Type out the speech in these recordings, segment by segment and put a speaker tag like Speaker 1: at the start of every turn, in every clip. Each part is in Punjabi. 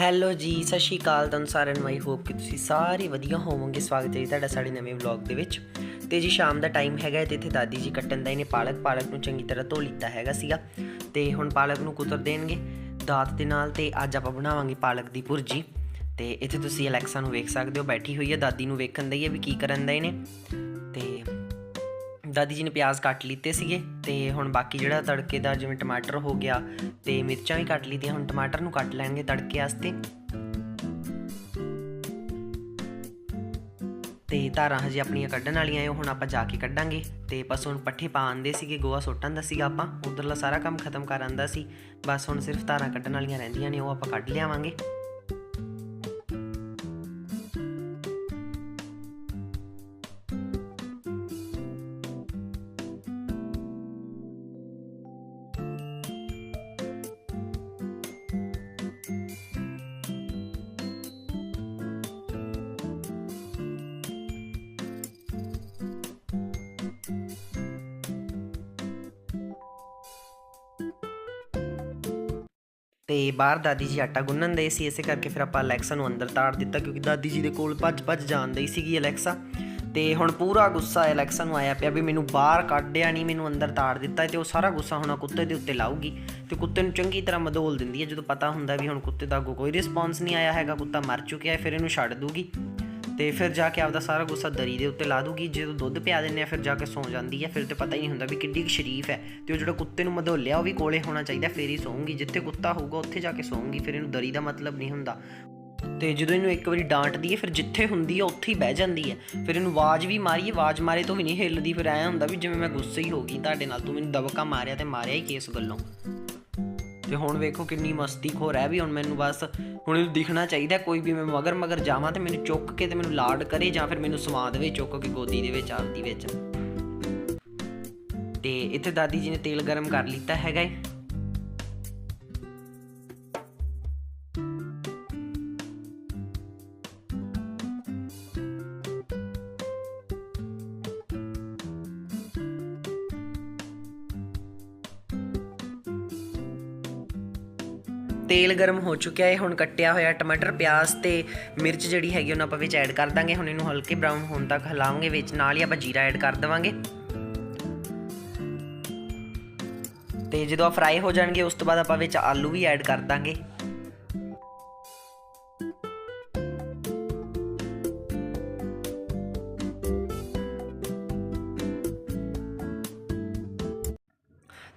Speaker 1: ਹੈਲੋ ਜੀ, ਸਤਿ ਸ਼੍ਰੀ ਅਕਾਲ ਤੁਹਾਨੂੰ ਸਾਰਿਆਂ ਨੂੰ ਆਈ ਹੋਪ ਕਿ ਤੁਸੀਂ ਸਾਰੇ ਵਧੀਆ ਹੋਵੋਗੇ। ਸਵਾਗਤ ਹੈ ਜੀ ਤੁਹਾਡਾ ਸਾਡੇ ਨਵੇਂ ਵਲੌਗ ਦੇ ਵਿੱਚ। ਤੇ ਜੀ ਸ਼ਾਮ ਦਾ ਟਾਈਮ ਹੈਗਾ ਤੇ ਇੱਥੇ ਦਾਦੀ ਜੀ ਕੱਟਣ ਦਾ, ਇਹਨੇ ਪਾਲਕ ਪਾਲਕ ਨੂੰ ਚੰਗੀ ਤਰ੍ਹਾਂ ਧੋ ਲਿੱਤਾ ਹੈਗਾ ਸੀਗਾ। ਤੇ ਹੁਣ ਪਾਲਕ ਨੂੰ ਕੁਤਰ ਦੇਣਗੇ ਦਾਤ ਦੇ ਨਾਲ ਤੇ ਅੱਜ ਆਪਾਂ ਬਣਾਵਾਂਗੇ ਪਾਲਕ ਦੀ ਭੁਰਜੀ। ਤੇ ਇੱਥੇ ਤੁਸੀਂ ਅਲੈਕਸਾ ਨੂੰ ਵੇਖ ਸਕਦੇ ਹੋ, ਬੈਠੀ ਹੋਈ ਹੈ, ਦਾਦੀ ਨੂੰ ਵੇਖਣ ਦਈ ਹੈ ਵੀ ਕੀ ਕਰਨ ਦਾ ਇਹਨੇ। ਤੇ ਦਾਦੀ ਜੀ ਨੇ ਪਿਆਜ਼ ਕੱਟ ਲਿੱਤੇ ਸੀਗੇ ਤੇ ਹੁਣ ਬਾਕੀ ਜਿਹੜਾ ਤੜਕੇ ਦਾ ਜਿਵੇਂ ਟਮਾਟਰ ਹੋ ਗਿਆ ਤੇ ਮਿਰਚਾਂ ਵੀ ਕੱਟ ਲਈਆਂ, ਹੁਣ ਟਮਾਟਰ ਨੂੰ ਕੱਟ ਲੈਣਗੇ ਤੜਕੇ ਵਾਸਤੇ। ਤੇ ਧਾਰਾਂ ਹਜੇ ਆਪਣੀਆਂ ਕੱਢਣ ਵਾਲੀਆਂ ਐ ਹੁਣ ਆਪਾਂ ਜਾ ਕੇ ਕੱਢਾਂਗੇ। ਤੇ ਬਸ ਹੁਣ ਪੱਠੇ ਪਾ ਆਂਦੇ ਸੀਗੇ ਗੋਆ ਸੁੱਟਣ ਦਾ ਸੀਗਾ ਆਪਾਂ। ਉਧਰਲਾ ਸਾਰਾ ਕੰਮ ਖਤਮ ਕਰ ਆਂਦਾ ਸੀ। ਬਸ ਹੁਣ ਸਿਰਫ ਧਾਰਾਂ ਕੱਢਣ ਵਾਲੀਆਂ ਰਹਿੰਦੀਆਂ ਨੇ, ਉਹ ਆਪਾਂ ਕੱਢ ਲਿਆਵਾਂਗੇ। ਤੇ ਬਾਹਰ ਦਾਦੀ ਜੀ ਆਟਾ ਗੁੰਨਣ ਦੇ ਸੀ, ਇਸੇ ਕਰਕੇ ਫਿਰ ਆਪਾਂ ਅਲੈਕਸਾ ਨੂੰ ਅੰਦਰ ਤਾੜ ਦਿੱਤਾ ਕਿਉਂਕਿ ਦਾਦੀ ਜੀ ਦੇ ਕੋਲ ਭੱਜ ਭੱਜ ਜਾਂਦੀ ਸੀਗੀ ਅਲੈਕਸਾ। ਤੇ ਹੁਣ ਪੂਰਾ ਗੁੱਸਾ ਅਲੈਕਸਾ ਨੂੰ ਆਇਆ ਪਿਆ ਵੀ ਮੈਨੂੰ ਬਾਹਰ ਕੱਢਿਆ ਨਹੀਂ, ਮੈਨੂੰ ਅੰਦਰ ਤਾੜ ਦਿੱਤਾ ਤੇ ਉਹ ਸਾਰਾ ਗੁੱਸਾ ਹੁਣ ਕੁੱਤੇ ਦੇ ਉੱਤੇ ਲਾਊਗੀ ਤੇ ਕੁੱਤੇ ਨੂੰ ਚੰਗੀ ਤਰ੍ਹਾਂ ਮਧੋਲ ਦਿੰਦੀ ਹੈ। ਜਦੋਂ ਪਤਾ ਹੁੰਦਾ ਵੀ ਹੁਣ ਕੁੱਤੇ ਦਾ ਅੱਗੋਂ ਕੋਈ ਰਿਸਪੌਂਸ ਨਹੀਂ ਆਇਆ ਹੈਗਾ, ਕੁੱਤਾ ਮਰ ਚੁੱਕਿਆ ਹੈ, ਫਿਰ ਇਹਨੂੰ ਛੱਡ ਦੂਗੀ। ਤੇ ਫਿਰ ਜਾ ਕੇ ਆਪਦਾ ਸਾਰਾ ਗੁੱਸਾ ਦਰੀ ਦੇ ਉੱਤੇ ਲਾ ਦੂਗੀ। ਜਦੋਂ ਦੁੱਧ ਪਿਆ ਦਿੰਨੇ ਆ, ਫਿਰ ਜਾ ਕੇ ਸੌਂ ਜਾਂਦੀ ਹੈ ਫਿਰ ਤੇ ਪਤਾ ਹੀ ਨਹੀਂ ਹੁੰਦਾ ਵੀ ਕਿੱਡੀ ਕੁ ਸ਼ਰੀਫ ਹੈ। ਤੇ ਉਹ ਜਿਹੜਾ ਕੁੱਤੇ ਨੂੰ ਮਧੋਲਿਆ, ਉਹ ਵੀ ਕੋਲੇ ਹੋਣਾ ਚਾਹੀਦਾ, ਫੇਰ ਹੀ ਸੌਂਗੀ। ਜਿੱਥੇ ਕੁੱਤਾ ਹੋਊਗਾ, ਉੱਥੇ ਜਾ ਕੇ ਸੌਂਗੀ। ਫਿਰ ਇਹਨੂੰ ਦਰੀ ਦਾ ਮਤਲਬ ਨਹੀਂ ਹੁੰਦਾ। ਤੇ ਜਦੋਂ ਇਹਨੂੰ ਇੱਕ ਵਾਰੀ ਡਾਂਟਦੀ ਹੈ ਫਿਰ ਜਿੱਥੇ ਹੁੰਦੀ ਹੈ ਉੱਥੇ ਹੀ ਬਹਿ ਜਾਂਦੀ ਹੈ ਫਿਰ ਇਹਨੂੰ ਆਵਾਜ਼ ਵੀ ਮਾਰੀ ਆਵਾਜ਼ ਮਾਰੇ ਤੋਂ ਵੀ ਨਹੀਂ ਹਿੱਲਦੀ। ਫਿਰ ਐਂ ਹੁੰਦਾ ਵੀ ਜਿਵੇਂ ਮੈਂ ਗੁੱਸੇ ਹੀ ਹੋ ਗਈ, ਤੁਹਾਡੇ ਨਾਲ ਤੂੰ ਮੈਨੂੰ ਦਬਕਾ ਮਾਰਿਆ ਤੇ ਮਾਰਿਆ ਹੀ ਕਿਸ ਗੱਲੋਂ? ਤੇ ਹੁਣ ਵੇਖੋ ਕਿੰਨੀ ਮਸਤੀ ਖੋਰ ਹੈ ਵੀ ਹੁਣ ਮੈਨੂੰ ਬਸ ਹੁਣ ਇਹਨੂੰ ਦਿਖਣਾ ਚਾਹੀਦਾ ਕੋਈ ਵੀ ਮੈਂ ਮਗਰ ਮਗਰ ਜਾਵਾਂ ਤੇ ਮੈਨੂੰ ਚੁੱਕ ਕੇ ਤੇ ਮੈਨੂੰ ਲਾਡ ਕਰੇ ਜਾਂ ਫਿਰ ਮੈਨੂੰ ਸਵਾ ਦੇਵੇ ਚੁੱਕ ਕੇ ਗੋਦੀ ਦੇ ਵਿੱਚ ਆਪਦੀ ਵਿੱਚ। ਤੇ ਇੱਥੇ ਦਾਦੀ ਜੀ ਨੇ ਤੇਲ ਗਰਮ ਕਰ ਲਿੱਤਾ ਹੈਗਾ ਏ। ਤੇਲ ਗਰਮ ਹੋ ਚੁੱਕਿਆ ਹੈ, ਹੁਣ ਕੱਟਿਆ ਹੋਇਆ ਟਮਾਟਰ, ਪਿਆਜ਼ ਤੇ ਮਿਰਚ ਜਿਹੜੀ ਹੈਗੀ ਉਹਨਾਂ ਆਪਾਂ ਵਿੱਚ ਐਡ ਕਰ ਦਾਂਗੇ। ਹੁਣ ਇਹਨੂੰ ਹਲਕੇ ਬਰਾਊਨ ਹੋਣ ਤੱਕ ਹਿਲਾਵਾਂਗੇ, ਵਿੱਚ ਨਾਲ ਹੀ ਆਪਾਂ ਜੀਰਾ ਐਡ ਕਰ ਦੇਵਾਂਗੇ। ਤੇ ਜਦੋਂ ਆ ਫਰਾਈ ਹੋ ਜਾਣਗੇ, ਉਸ ਤੋਂ ਬਾਅਦ ਆਪਾਂ ਵਿੱਚ ਆਲੂ ਵੀ ਐਡ ਕਰ ਦਾਂਗੇ।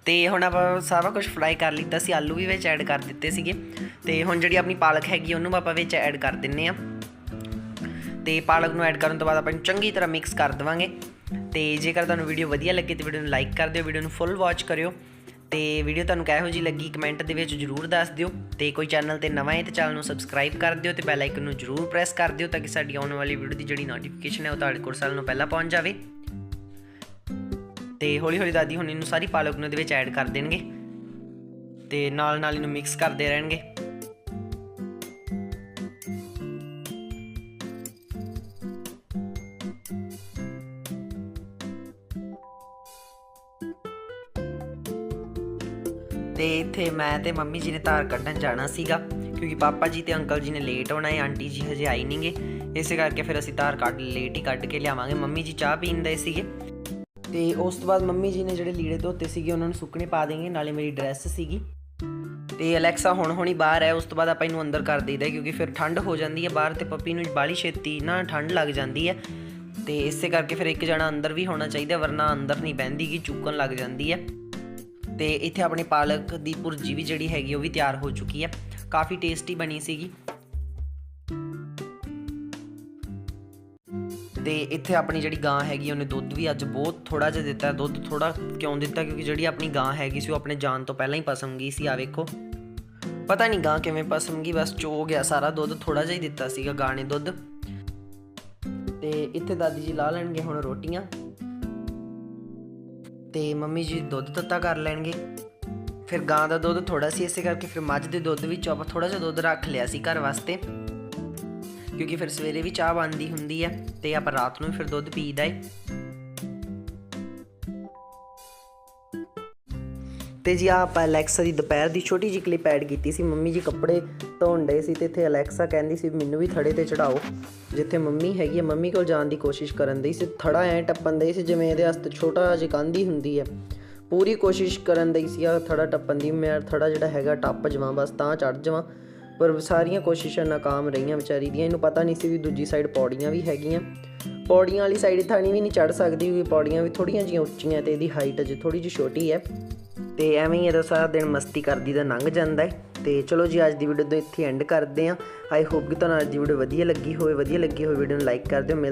Speaker 1: ਤੇ ਹੁਣ ਆਪਾਂ ਸਾਰਾ ਕੁਝ ਫਰਾਈ ਕਰ ਲਿੱਤਾ ਸੀ, ਆਲੂ ਵੀ ਵਿੱਚ ਐਡ ਕਰ ਦਿੱਤੇ ਸੀਗੇ। ਤੇ ਹੁਣ ਜਿਹੜੀ ਆਪਣੀ ਪਾਲਕ ਹੈਗੀ, ਉਹਨੂੰ ਆਪਾਂ ਵਿੱਚ ਐਡ ਕਰ ਦਿੰਨੇ ਆ। ਤੇ ਪਾਲਕ ਨੂੰ ਐਡ ਕਰਨ ਤੋਂ ਬਾਅਦ ਆਪਾਂ ਇਹਨੂੰ ਚੰਗੀ ਤਰ੍ਹਾਂ ਮਿਕਸ ਕਰ ਦੇਵਾਂਗੇ। ਤੇ ਜੇਕਰ ਤੁਹਾਨੂੰ ਵੀਡੀਓ ਵਧੀਆ ਲੱਗੇ, ਤੇ ਵੀਡੀਓ ਨੂੰ ਲਾਈਕ ਕਰ ਦਿਓ ਵੀਡੀਓ ਨੂੰ ਫੁੱਲ ਵਾਚ ਕਰਿਓ। ਤੇ ਵੀਡੀਓ ਤੁਹਾਨੂੰ ਕਿਹੋ ਜੀ ਲੱਗੀ ਕਮੈਂਟ ਦੇ ਵਿੱਚ ਜਰੂਰ ਦੱਸ ਦਿਓ। ਤੇ ਕੋਈ ਚੈਨਲ ਤੇ ਨਵਾਂ ਹੈ, ਤੇ ਚੈਨਲ ਨੂੰ ਸਬਸਕ੍ਰਾਈਬ ਕਰ ਦਿਓ, ਤੇ ਬੈਲ ਆਈਕਨ ਨੂੰ ਜਰੂਰ ਪ੍ਰੈਸ ਕਰ ਦਿਓ, ਤਾਂ ਕਿ ਸਾਡੀ ਆਉਣ ਵਾਲੀ ਵੀਡੀਓ ਦੀ ਜਿਹੜੀ ਨੋਟੀਫਿਕੇਸ਼ਨ ਹੈ, ਉਹ ਤੁਹਾਡੇ ਕੋਲ ਸਾਲ ਨੂੰ ਪਹਿਲਾਂ ਪਹੁੰਚ ਜਾਵੇ। ਤੇ ਹੌਲੀ ਹੌਲੀ ਦਾਦੀ ਹੁਣ ਇਹਨੂੰ ਸਾਰੀ ਪਾਲਕ ਨੂੰ ਇਹਦੇ ਵਿੱਚ ਐਡ ਕਰ ਦੇਣਗੇ। ਤੇ ਨਾਲ ਨਾਲ ਇਹਨੂੰ ਮਿਕਸ ਕਰਦੇ ਰਹਿਣਗੇ। ਤੇ ਇੱਥੇ ਮੈਂ ਤੇ ਮੰਮੀ ਜੀ ਨੇ ਧਾਰ ਕੱਢਣ ਜਾਣਾ ਸੀਗਾ, ਕਿਉਂਕਿ ਪਾਪਾ ਜੀ ਤੇ ਅੰਕਲ ਜੀ ਨੇ ਲੇਟ ਹੋਣਾ ਹੈ, ਆਂਟੀ ਜੀ ਹਜੇ ਆਈ ਨਹੀਂਗੇ ਇਸੇ ਕਰਕੇ ਫਿਰ ਅਸੀਂ ਧਾਰ ਕੱਢ ਲੇਟ ਹੀ ਕੱਢ ਕੇ ਲਿਆਵਾਂਗੇ। ਮੰਮੀ ਜੀ ਚਾਹ ਪੀਣ ਦੇ ਸੀਗੇ। ਤੇ ਉਸ ਤੋਂ ਬਾਅਦ ਮੰਮੀ ਜੀ ਨੇ ਜਿਹੜੇ ਲੀੜੇ ਧੋਤੇ ਸੀਗੇ, ਉਹਨਾਂ ਨੂੰ ਸੁੱਕਣੇ ਪਾ ਦੇਣਗੇ, ਨਾਲੇ ਮੇਰੀ ਡਰੈਸ ਸੀਗੀ। ਤੇ ਅਲੈਕਸਾ ਹੁਣ ਹੁਣੀ ਬਾਹਰ ਹੈ, ਉਸ ਤੋਂ ਬਾਅਦ ਆਪਾਂ ਇਹਨੂੰ ਅੰਦਰ ਕਰ ਦਈਦਾ ਕਿਉਂਕਿ ਫਿਰ ਠੰਡ ਹੋ ਜਾਂਦੀ ਹੈ ਬਾਹਰ ਤੇ ਪੱਪੀ ਨੂੰ ਬਾਲੀ ਛੇਤੀ ਨਾ ਠੰਡ ਲੱਗ ਜਾਂਦੀ ਹੈ। ਤੇ ਇਸੇ ਕਰਕੇ ਫਿਰ ਇੱਕ ਜਣਾ ਅੰਦਰ ਵੀ ਹੋਣਾ ਚਾਹੀਦਾ ਵਰਨਾ ਅੰਦਰ ਨਹੀਂ ਬਹਿੰਦੀ ਕਿ ਚੁੱਕਣ ਲੱਗ ਜਾਂਦੀ ਹੈ। ਤੇ ਇੱਥੇ ਆਪਣੀ ਪਾਲਕ ਦੀ ਭੁਰਜੀ ਵੀ ਜਿਹੜੀ ਹੈਗੀ, ਉਹ ਵੀ ਤਿਆਰ ਹੋ ਚੁੱਕੀ ਹੈ। ਕਾਫੀ ਟੇਸਟੀ ਬਣੀ ਸੀਗੀ। ਤੇ ਇੱਥੇ ਆਪਣੀ ਜਿਹੜੀ ਗਾਂ ਹੈਗੀ, ਉਹਨੇ ਦੁੱਧ ਵੀ ਅੱਜ ਬਹੁਤ ਥੋੜਾ ਜਿਹਾ ਦਿੱਤਾ। ਦੁੱਧ ਥੋੜਾ ਕਿਉਂ ਦਿੱਤਾ? ਕਿਉਂਕਿ ਜਿਹੜੀ ਆਪਣੀ ਗਾਂ ਹੈਗੀ ਸੀ, ਉਹ ਆਪਣੇ ਜਾਨ ਤੋਂ ਪਹਿਲਾਂ ਹੀ ਪਸਮ ਗਈ ਸੀ। ਆ ਵੇਖੋ। ਪਤਾ ਨਹੀਂ ਗਾਂ ਕਿਵੇਂ ਪਸਮ ਗਈ ਬਸ ਚੋ ਗਿਆ ਸਾਰਾ ਦੁੱਧ ਥੋੜਾ ਜਿਹਾ ਹੀ ਦਿੱਤਾ ਸੀਗਾ ਗਾਂ ਨੇ ਦੁੱਧ। ਤੇ ਇੱਥੇ ਦਾਦੀ ਜੀ ਲਾ ਲੈਣਗੇ ਹੁਣ ਰੋਟੀਆਂ। ਤੇ ਮੰਮੀ ਜੀ ਦੁੱਧ ਤੱਤਾ ਕਰ ਲੈਣਗੇ। ਫਿਰ ਗਾਂ ਦਾ ਦੁੱਧ ਥੋੜਾ ਸੀ, ਇਸੇ ਕਰਕੇ ਫਿਰ ਮੱਝ ਦੇ ਦੁੱਧ ਵਿੱਚੋਂ ਆਪਾਂ ਥੋੜਾ ਜਿਹਾ ਦੁੱਧ ਰੱਖ ਲਿਆ ਸੀ ਘਰ ਵਾਸਤੇ। ਕਿਉਂਕਿ ਫਿਰ ਸਵੇਰੇ ਵੀ ਚਾਹ ਬਣਦੀ ਹੁੰਦੀ ਹੈ ਤੇ ਆਪਾਂ ਰਾਤ ਨੂੰ ਫਿਰ ਦੁੱਧ ਪੀਦਾ ਏ। ਤੇ ਜੀ ਆਹ ਆਪਾਂ ਅਲੈਕਸਾ ਦੀ ਦੁਪਹਿਰ ਦੀ ਛੋਟੀ ਜਿਹੀ ਕਲਿੱਪ ਐਡ ਕੀਤੀ ਸੀ। ਮੰਮੀ ਜੀ ਕੱਪੜੇ ਧੋਣ ਡਏ ਸੀ ਤੇ ਇੱਥੇ ਅਲੈਕਸਾ ਕਹਿੰਦੀ ਸੀ, ਮੈਨੂੰ ਵੀ ਥੜੇ ਤੇ ਚੜਾਓ। ਜਿੱਥੇ ਮੰਮੀ ਹੈਗੀ ਹੈ ਮੰਮੀ ਕੋਲ ਜਾਣ ਦੀ ਕੋਸ਼ਿਸ਼ ਕਰਨ ਦੀ ਸੀ। ਥੜਾ ਐ ਟੱਪਣ ਦੀ ਸੀ, ਜਿਵੇਂ ਇਹਦੇ ਵਾਸਤੇ ਛੋਟਾ ਜਿਹਾ ਕੰਧ ਹੁੰਦੀ ਹੈ ਪੂਰੀ ਕੋਸ਼ਿਸ਼ ਕਰਨ ਦੀ ਸੀ ਆ ਥੜਾ ਟੱਪਣ ਦੀ। ਮੈਂ ਥੜਾ ਜਿਹੜਾ ਹੈਗਾ, ਟੱਪ ਜਾਵਾਂ, ਬਸ ਤਾਂ ਚੜ ਜਾਵਾਂ। ਪਰ ਸਾਰੀਆਂ ਕੋਸ਼ਿਸ਼ਾਂ ਨਾਕਾਮ ਰਹੀਆਂ ਵਿਚਾਰੀ ਦੀਆਂ। ਇਹਨੂੰ ਪਤਾ ਨਹੀਂ ਸੀ ਵੀ ਦੂਜੀ ਸਾਈਡ ਪੌੜੀਆਂ ਵੀ ਹੈਗੀਆਂ। ਪੌੜੀਆਂ ਵਾਲੀ ਸਾਈਡ ਥਾਣੀ ਵੀ ਨਹੀਂ ਚੜ ਸਕਦੀ, ਵੀ ਪੌੜੀਆਂ ਵੀ ਥੋੜੀਆਂ ਜਿਹੀਆਂ ਉੱਚੀਆਂ ਤੇ ਇਹਦੀ ਹਾਈਟ ਅਜੇ ਥੋੜੀ ਜਿਹੀ ਛੋਟੀ ਹੈ। ਤੇ ਐਵੇਂ ਹੀ ਇਹਦਾ ਸਾਰਾ ਦਿਨ ਮਸਤੀ ਕਰਦੀ ਦਾ ਲੰਘ ਜਾਂਦਾ ਹੈ। ਤੇ ਚਲੋ ਜੀ, ਅੱਜ ਦੀ ਵੀਡੀਓ ਤੋਂ ਇੱਥੇ ਐਂਡ ਕਰਦੇ ਹਾਂ। ਆਈ ਹੋਪ ਕਿ ਤੁਹਾਨੂੰ ਅੱਜ ਦੀ ਵੀਡੀਓ ਵਧੀਆ ਲੱਗੀ ਹੋਵੇ, ਵਧੀਆ ਲੱਗੀ ਹੋਵੇ ਵੀਡੀਓ ਨੂੰ ਲਾਈਕ ਕਰ ਦਿਓ। ਮਿਲ-